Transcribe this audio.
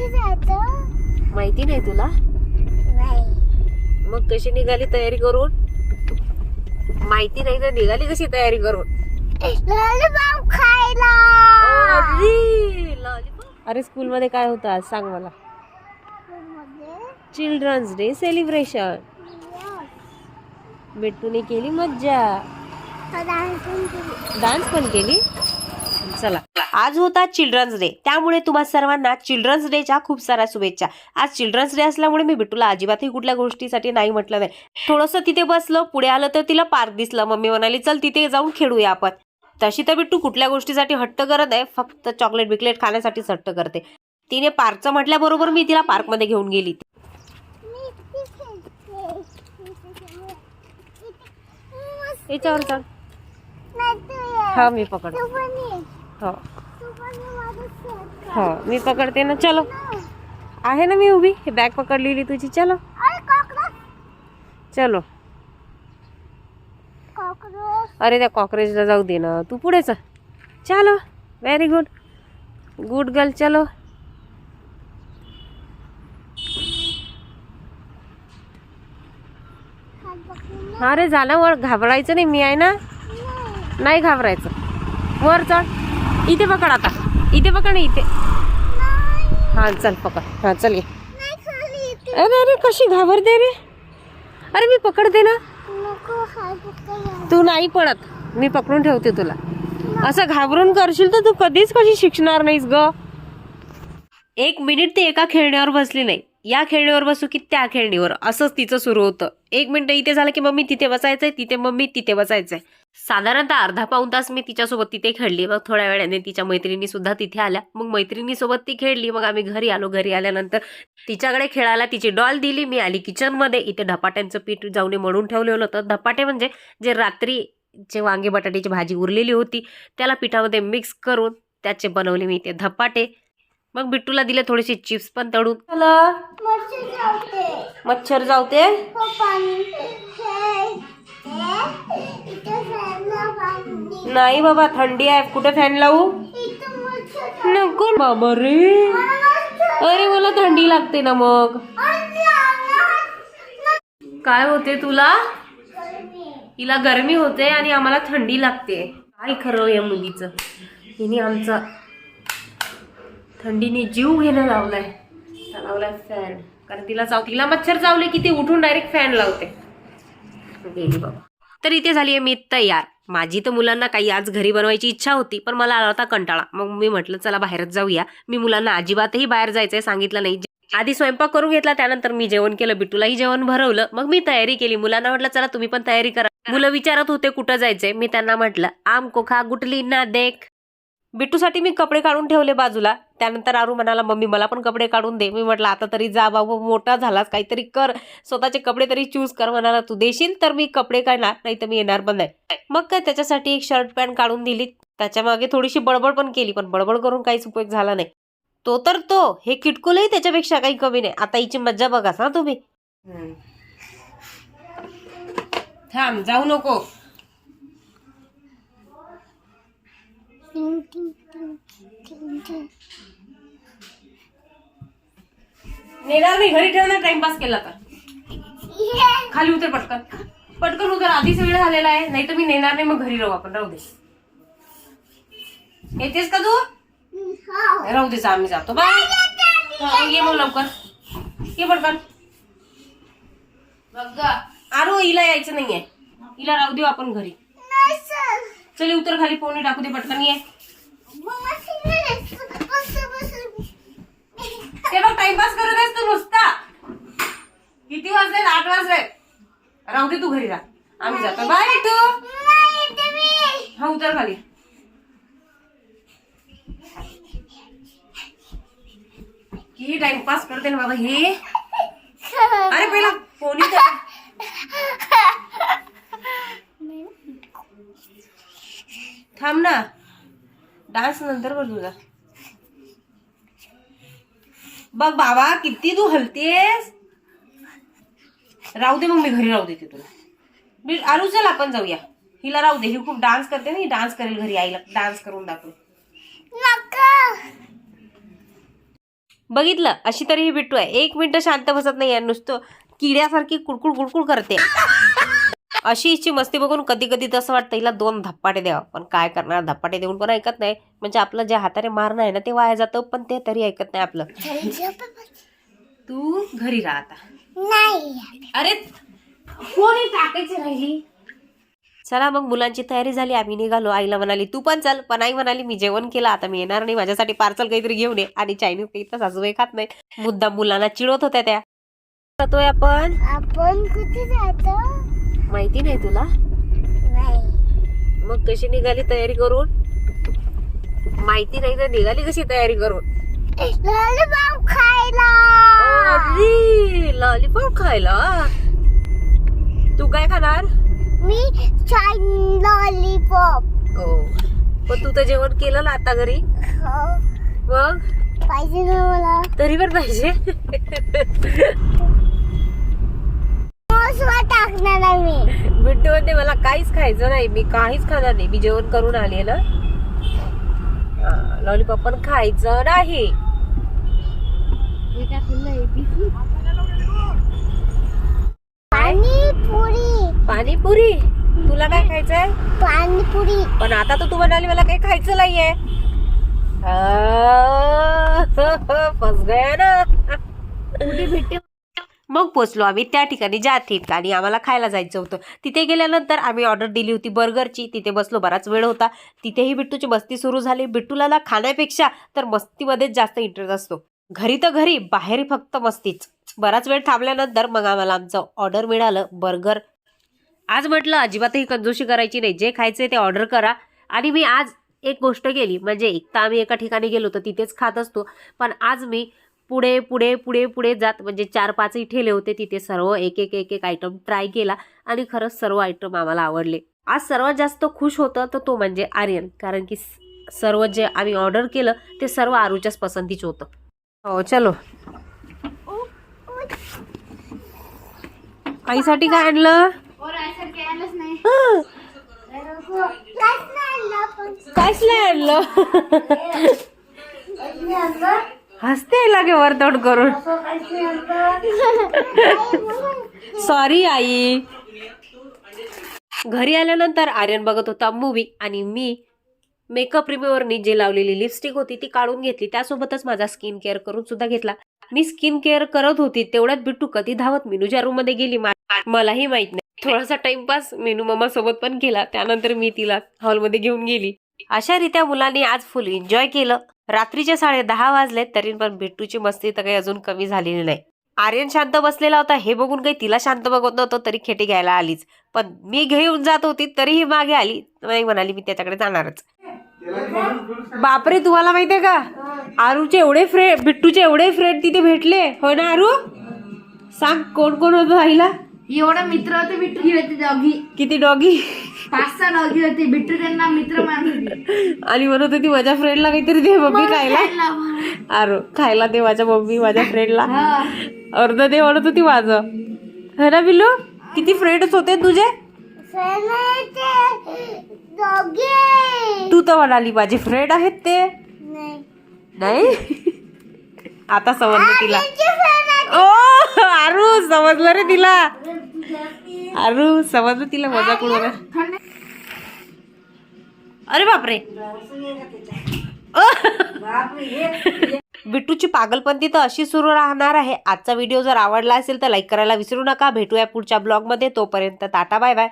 कुठे जायचं माहिती नाही तुला? नाही. मग कशी निघाली तयारी करून? माहिती नाही तर निघाली कशी तयारी करून? लॉलीपॉप खायला. अरे स्कूल मध्ये काय होतं आज? सांग मला. मध्ये चिल्ड्रन्स डे सेलिब्रेशन. बिट्टूने केली मज्जा. डान्स पण केली? चला. आज होता चिल्ड्रन्स डे. त्यामुळे तुम्हा सर्वांना चिल्ड्रन्स डेच्या खूप साऱ्या शुभेच्छा. आज चिल्ड्रन्स डे असल्यामुळे मी बिट्टूला अजिबातही कुठल्या गोष्टीसाठी नाही म्हटलं नाही. थोडंसं तिथे बसलं पुढे आलं तर तिला पार्क दिसलं. मम्मी म्हणाली चल तिथे जाऊन खेळूया आपण. तशी तर बिट्टू कुठल्या गोष्टीसाठी हट्ट करत आहे फक्त चॉकलेट बिकलेट खाण्यासाठीच हट्ट करते. तिने पार्कचं म्हटल्याबरोबर मी तिला पार्कमध्ये घेऊन गेली. याच्यावर चल. हा मी पकड हो. हो मी पकडते ना चलो. आहे ना मी उभी? हे बॅग पकडलेली तुझी चलो. चलो. अरे त्या कॉक्रोचला जाऊ दे ना. तू पुढे चल चलो. व्हेरी गुड गुड गर्ल चलो. अरे झालं वर घाबरायचं नाही मी आहे ना. नाही घाबरायचं. वर चढ. इथे पकड आता. इथे पकड ना इथे. हा चल पकड. हा चल ये. अरे अरे कशी घाबरते रे? अरे मी पकडते ना. तू नाही पडत. मी पकडून ठेवते तुला. असं घाबरून करशील तर तू कधीच कशी शिकणार नाहीस ग. एक मिनिट ते एका खेळण्यावर बसली नाही. या खेळणीवर बसू की त्या खेळणीवर. असंच तिचं सुरू होतं. एक मिनिट इथे झालं की मम्मी तिथे बसायचंय तिथे मम्मी तिथे बसायचंय. साधारणतः अर्धा पाऊण तास मी तिच्यासोबत तिथे खेळली. मग थोड्या वेळाने तिच्या मैत्रिणी सुद्धा तिथे आल्या. मग मैत्रिणीसोबत ती खेळली. मग आम्ही घरी आलो. घरी आल्यानंतर तिच्याकडे खेळायला तिची डॉल दिली. मी आली किचनमध्ये. इथे धपाट्यांचं पीठ जाऊन म्हणून ठेवलेलं होतं. धपाटे म्हणजे जे रात्री जे वांगे बटाट्याची भाजी उरलेली होती त्याला पिठामध्ये मिक्स करून त्याचे बनवले मी ते धपाटे. मग बिट्टूला दिले थोडेसे चिप्स पण तळून. मच्छर जावते. नाही बाबा थंडी आहे. कुठे फॅन लावू? नको बाबा रे. अरे मला थंडी लागते ना मग. काय होते तुला? हिला गरमी होते आणि आम्हाला थंडी लागते. काय खरं या मुलीचं? हिने आमचा थंडीने जीव घेणं लावलाय. लावलाय फॅन कारण तिला चाव तिला मच्छर चावले की ती उठून डायरेक्ट फॅन लावते. गेली बाबा. तर इथे झाली आहे मी तयार. माझी तर मुलांना काही आज घरी बनवायची इच्छा होती पण मला आला होता कंटाळा. मग मी म्हटलं चला बाहेरच जाऊया. मी मुलांना अजिबातही बाहेर जायचंय सांगितलं नाही. आधी स्वयंपाक करून घेतला त्यानंतर मी जेवण केलं बिटूलाही जेवण भरवलं. मग मी तयारी केली. मुलांना म्हटलं चला तुम्ही पण तयारी करा. मुलं विचारत होते कुठं जायचंय? मी त्यांना म्हटलं आम कोखा गुटली ना देख. बिट्टूसाठी मी कपडे काढून ठेवले बाजूला. त्यानंतर आरू म्हणाला मम्मी मला पण कपडे काढून दे. मी म्हटलं आता तरी जा बाबू मोठा झालास काहीतरी कर. स्वतःचे कपडे तरी चूज कर म्हणाला. तू देशील तर मी कपडे काढणार नाही तर मी येणार पण नाही. मग काय त्याच्यासाठी एक शर्ट पॅन्ट काढून दिली. त्याच्यामागे थोडीशी बडबड पण केली पण बडबड करून काहीच उपयोग झाला नाही. तो तर तो हे किटकुलही त्याच्यापेक्षा काही कमी नाही. आता हिची मज्जा बघा ना तुम्ही. थांब जाऊ नको. नेणार नाही. घरी ठेवणार टाइमपास केला तर. खाली उतर पटकन. पटकन उतर. आधीच वेळ झालेला आहे. नाही तर मी नेणार नाही. मग घरी राहू आपण. राहू दे. येतेस का तू? राहू दे जा, आम्ही जातो. बाय. हा, ये मग लवकर. ये पटकन. आरो हिला यायचं नाहीये. हिला राहू देऊ आपण घरी. चल उतर खाली पोणी टाकू दे पटकन ये. ते बघ टाइमपास करत आहेस तू नुसता. किती वाजले? आठ वाजले. राहू दे तू घरी राहा. आम्ही जातो. बाय तू हा उतर खाली. किती टाइमपास करते ना बाबा हे. अरे पहिला फोनी थांब ना. डान्स नंतर कर तुझा बघ बाबा किती तू हलतेस. राहू दे मग मी घरी राहू देते तुला. मी आरू चल आपण जाऊया. हिला राहू दे. ही खूप डान्स करते ना. ही डान्स करेल घरी आईला. डान्स करून दाखव. बघितलं? अशी तरी ही बिट्टू आहे. एक मिनिट शांत बसत नाही आहे नुसतं किड्यासारखी कुडकुड कुडकुड करते. अशी हिची मस्ती बघून कधी कधी तसं वाटतं हिला दोन धप्पाटे द्यावा. पण काय करणार? धप्पाटे देऊन पण ऐकत नाही. म्हणजे आपलं जे हाताने मारणं आहे ना ते वाया जातं पण ते तरी ऐकत नाही आपलं. तू घरी राहा आता. नाही. अरे कोणी टाकायची राहिली? चला मग मुलांची तयारी झाली आम्ही निघालो. आईला म्हणाली तू पण चल. पण आई म्हणाली मी जेवण केलं आता मी येणार नाही. माझ्यासाठी पार्सल काहीतरी घेऊन ये. आणि चायनीज काही तर सासूबाई खात नाही मुद्दा मुलांना चिडवत होत्या त्या. जातोय आपण. आपण कुठे जातो? माहिती नाही तुला? मग कशी निघाली तयारी करून? माहिती नाही तर निघाली कशी तयारी करून? लॉलीपॉप खायला. लॉलीपॉप खायला? तू काय खाणार? मी लॉलीपॉप. हो. पण तू तर जेवण केलं ना आता घरी? हो. मग? पाहिजे ना मला. तरी पण पाहिजे. टाकणार आहे मी. बिट्टू म्हणते मला काहीच खायचं नाही मी काहीच खाणार नाही मी जेवण करून आले ना. लॉलीपॉप पण खायचं नाही. पाणीपुरी. पाणीपुरी? तुला काय खायचंय? पाणीपुरी. पण आता तर तू म्हणाली मला काही खायचं नाहीये. आ, फस गया ना. मग पोचलो आम्ही. त्या ठिकाणी ज्या ठिकाणी आम्हाला खायला जायचं होतं. तिथे गेल्यानंतर आम्ही ऑर्डर दिली होती बर्गरची. तिथे बसलो बराच वेळ होता. तिथेही बिट्टूची मस्ती सुरू झाली. बिट्टूला ना खाण्यापेक्षा तर मस्तीमध्येच जास्त इंटरेस्ट असतो. घरी तर घरी बाहेर फक्त मस्तीच. बराच वेळ थांबल्यानंतर मग आम्हाला आमचं ऑर्डर मिळालं बर्गर. आज म्हटलं अजिबातही कंजोशी करायची नाही. जे खायचे ते ऑर्डर करा. आणि मी आज एक गोष्ट केली. म्हणजे एक तर आम्ही एका ठिकाणी गेलो तर तिथेच खात असतो. पण आज मी पुढे पुढे पुढे पुढे जात म्हणजे चार पाचही ठेले होते तिथे सर्व एक एक एक एक आयटम ट्राय केला आणि खरंच सर्व आयटम आम्हाला आवडले. आज सर्वात जास्त खुश होतं तर तो म्हणजे आर्यन कारण की सर्व जे आम्ही ऑर्डर केलं ते सर्व आरूच्याच पसंतीचं होतं. हो चलो. आईसाठी काय आणलं? हं. काहीच नाही आणलं. हसते लागे वरतोड करून. सॉरी आई. घरी आल्यानंतर आर्यन बघत होता मूवी आणि मी मेकअप रिम्यूवरनी जे लावलेली लिपस्टिक होती ती काढून घेतली. त्यासोबतच माझा स्किन केअर करून सुद्धा घेतला. मी स्किन केअर करत होती तेवढ्यात बिट्टू कधी धावत मिनूच्या रूममध्ये गेली. मलाही माहीत नाही. थोडासा टाइमपास मेनू मम्मा सोबत पण केला. त्यानंतर मी तिला हॉलमध्ये घेऊन गेली. अशा रीत्या मुलांनी आज फुल एन्जॉय केलं. रात्रीचे साडे दहा वाजले तरी पण बिट्टूची मस्ती तर काही अजून कमी झालेली नाही. आर्यन शांत बसलेला होता. हे बघून काही तिला शांत बघत नव्हतं तरी खेटी घ्यायला आलीच. पण मी घेऊन जात होती तरीही मागे आली. नाही म्हणाली मी त्याच्याकडे जाणारच. बापरे तुम्हाला माहितीये का? आरूचे एवढे फ्रेंड बिट्टूचे एवढे फ्रेंड तिथे भेटले. हो ना आरू? सांग कोण कोण होतं आईला? एवढा मित्र होते बिट्टू होते डॉगी किती डॉगी पाच सहा डॉगी होते बिट्टू त्यांना मित्र मानत आणि म्हणत होती माझ्या फ्रेंडला काहीतरी दे मम्मी खायला. आरू खायला दे माझ्या मम्मी माझ्या फ्रेंडला अर्ध दे म्हणत होती माझं. है ना बिल्लू? किती फ्रेंड्स होते तुझे? तू तर म्हणाली माझे फ्रेंड आहेत ते. नाही. आता समजलं तिला. ओ आरू समजलं रे तिला. अरू समजलं तिला मजा कुठं अरे बापरे. बिट्टूची पागलपंती तर अशी सुरू राहणार आहे. आजचा व्हिडिओ जर आवडला असेल तर लाईक करायला विसरू नका. भेटूया पुढच्या ब्लॉगमध्ये तोपर्यंत टाटा बाय बाय